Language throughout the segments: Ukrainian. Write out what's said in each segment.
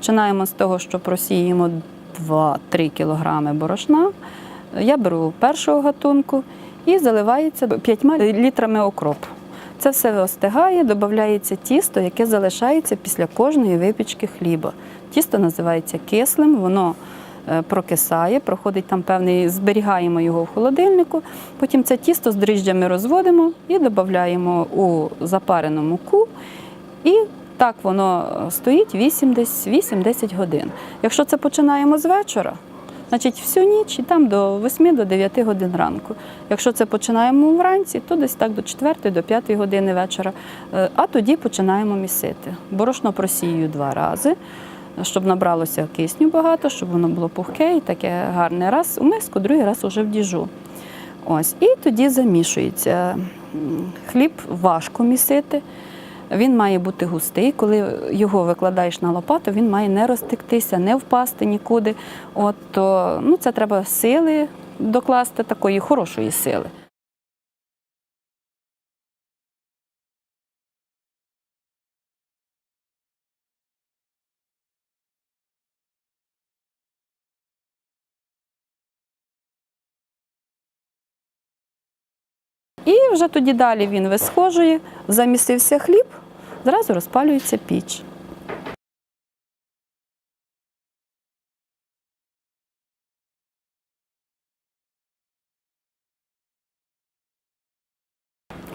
Починаємо з того, що просіємо 2-3 кг борошна. Я беру першого гатунку і заливається 5 літрами окропу. Це все остигає, додається тісто, яке залишається після кожної випічки хліба. Тісто називається кислим, воно е, прокисає, проходить там певний, зберігаємо його в холодильнику. Потім це тісто з дріжджами розводимо і додаємо у запарену муку. І так воно стоїть 8-10 годин. Якщо це починаємо з вечора, значить всю ніч і там до 8 до 9 годин ранку. Якщо це починаємо вранці, то десь так до 4 до 5 години вечора. Е, А тоді починаємо місити. Борошно просію два рази, щоб набралося кисню багато, щоб воно було пухке і таке гарне. Раз у миску, другий раз уже в діжу. Ось, і тоді замішується. Хліб важко місити. Він має бути густий. Коли його викладаєш на лопату, він має не розтектися, не впасти нікуди. От, то, ну, це треба сили докласти, такої хорошої сили. І вже тоді далі він висхожує, замісився хліб, зразу розпалюється піч.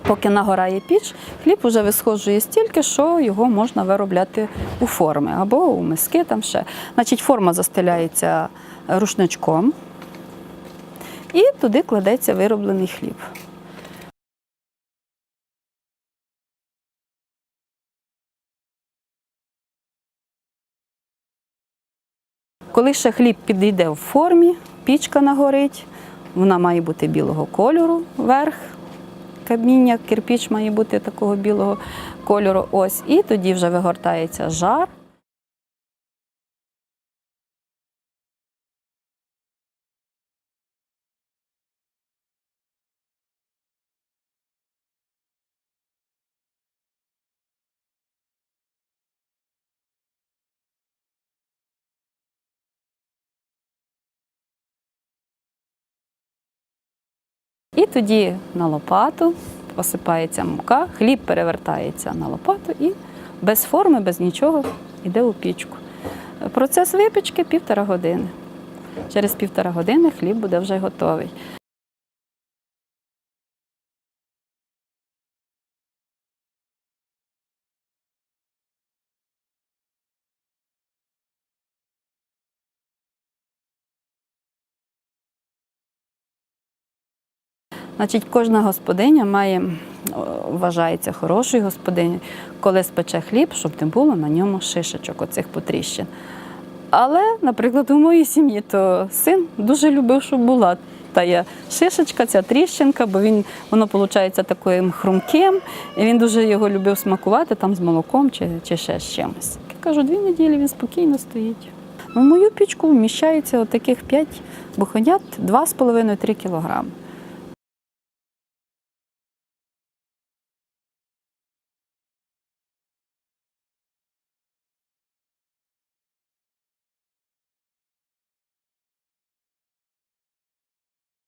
Поки нагорає піч, хліб вже висхожує стільки, що його можна виробляти у форми або у миски там ще. Значить, форма застеляється рушничком і туди кладеться вироблений хліб. Коли ще хліб підійде в формі, пічка нагорить, вона має бути білого кольору, верх каміння, кирпіч має бути такого білого кольору. Ось, і тоді вже вигортається жар. І тоді на лопату посипається мука, хліб перевертається на лопату і без форми, без нічого йде у пічку. Процес випічки півтора години. Через півтора години хліб буде вже готовий. Значить, кожна господиня має, вважається хорошою господинею, коли спече хліб, щоб не було на ньому шишечок, оцих потріщин. Але, наприклад, у моїй сім'ї то син дуже любив, щоб була та шишечка, ця тріщинка, бо він воно виходить таким хрумким, і він дуже його любив смакувати там з молоком чи, чи ще з чимось. Я кажу, дві неділі він спокійно стоїть. В мою пічку вміщається отаких 5 буханят 2,5-3 кілограми.